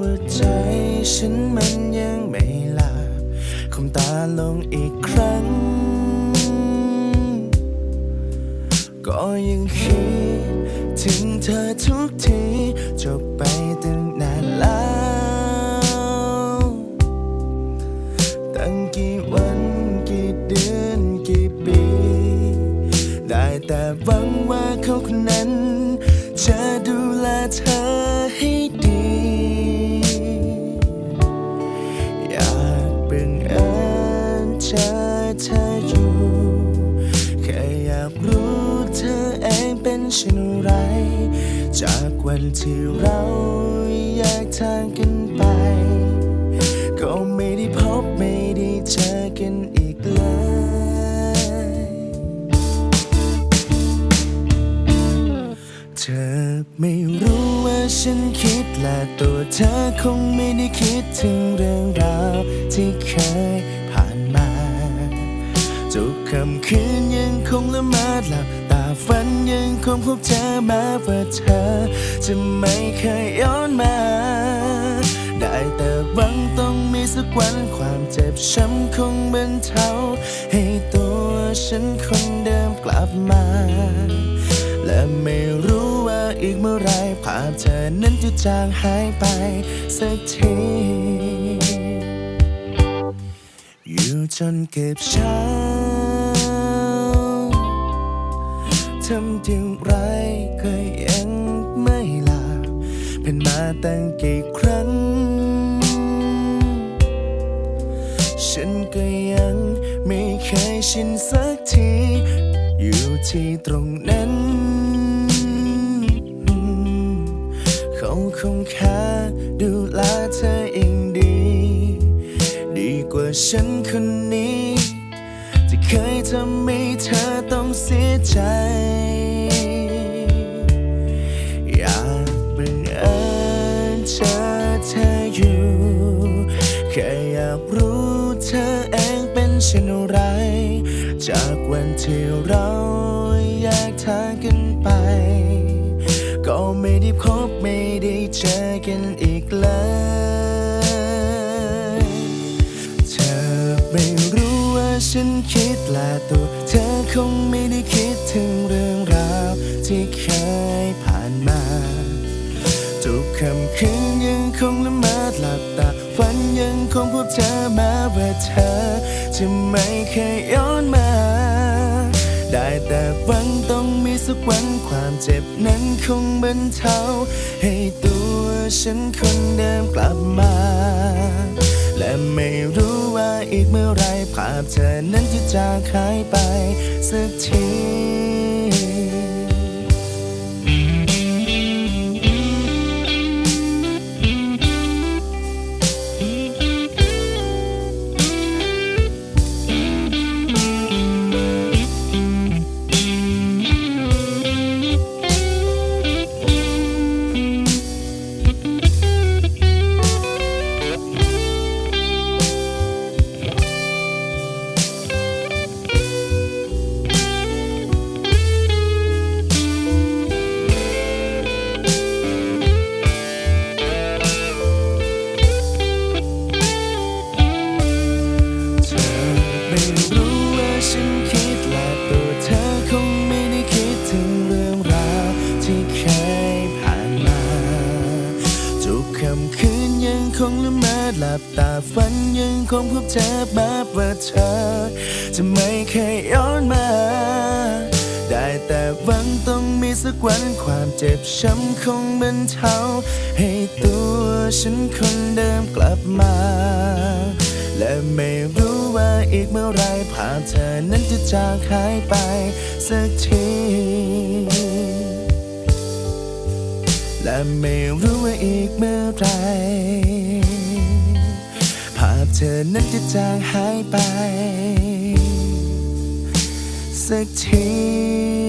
ว่าใจฉันมันยังไม่ลาคงตาลงอีกครั้ง ก็ยังคิดถึงเธอทุกทีจบไปตั้งนานแล้วตั้งกี่วันกี่เดือนกี่ปี ได้แต่หวังว่าเขาคนนั้น จะดูแลเธอให้ ช่นไร จากวันที่เราแยกทางกันไป ก็ไม่ได้พบไม่ได้เจอกันอีกเลยเธอไม่รู้ว่าฉันคิดและตัวเธอคงไม่ได้คิดถึงเรื่องราวที่เคย พบเธอมาว่าเธอ จะไม่เคยย้อนมา ได้แต่หวังต้องมีสักวันความเจ็บช้ำคงบรรเทาให้ตัวฉันคนเดิมกลับมา และไม่รู้ว่าอีกเมื่อไรภาพเธอนั้นจะจางหายไปสักทีอยู่จนเก็บช้า ทำอย่างไรก็ยังไม่ลาเป็นมาตั้งกี่ครั้ง ฉันก็ยังไม่เคยชินสักที อยู่ที่ตรงนั้น เขาคงค่าดูแลเธอเองดี ดีกว่าฉันคนนี้ เคยทำให้เธอต้องเสียใจ อยากบังเอิญเจอเธออยู่ แค่อยากรู้เธอเองเป็นเช่นไร จากวันที่เราแยกทางกันไป ก็ไม่ได้พบไม่ได้เจอกันอีกเลย ฉันคิดและตัวเธอคงไม่ได้คิดถึงเรื่องราวที่เคยผ่านมา ทุกค่ำคืนยังคงละเมาหลับตาฝันยังคงพบเธอมาว่าเธอจะไม่เคยย้อนมา ได้แต่หวังต้องมีสักวันความเจ็บนั้นคงบรรเทาให้ตัวฉันคนเดิมกลับมา และไม่รู้ อีกเมื่อไรภาพเธอนั้นจะจางหายไปสักที ไม่รู้ว่าฉันคิดและตัวเธอคงไม่ได้คิดถึงเรื่องราวที่เคยผ่านมาทุกค่ำคืนยังคงละเมาหลับตาฝันยังคงพบเธอแบบว่าเธอ จะไม่เคยย้อนมา ได้แต่หวังต้องมีสักวันความเจ็บช้ำคงบรรเทาให้ตัวฉันคนเดิมกลับมา และไม่รู้ ว่าอีกเมื่อไรภาพเธอนั้นจะจางหายไปสักที และไม่รู้ว่าอีกเมื่อไรภาพเธอนั้นจะจางหายไป สักที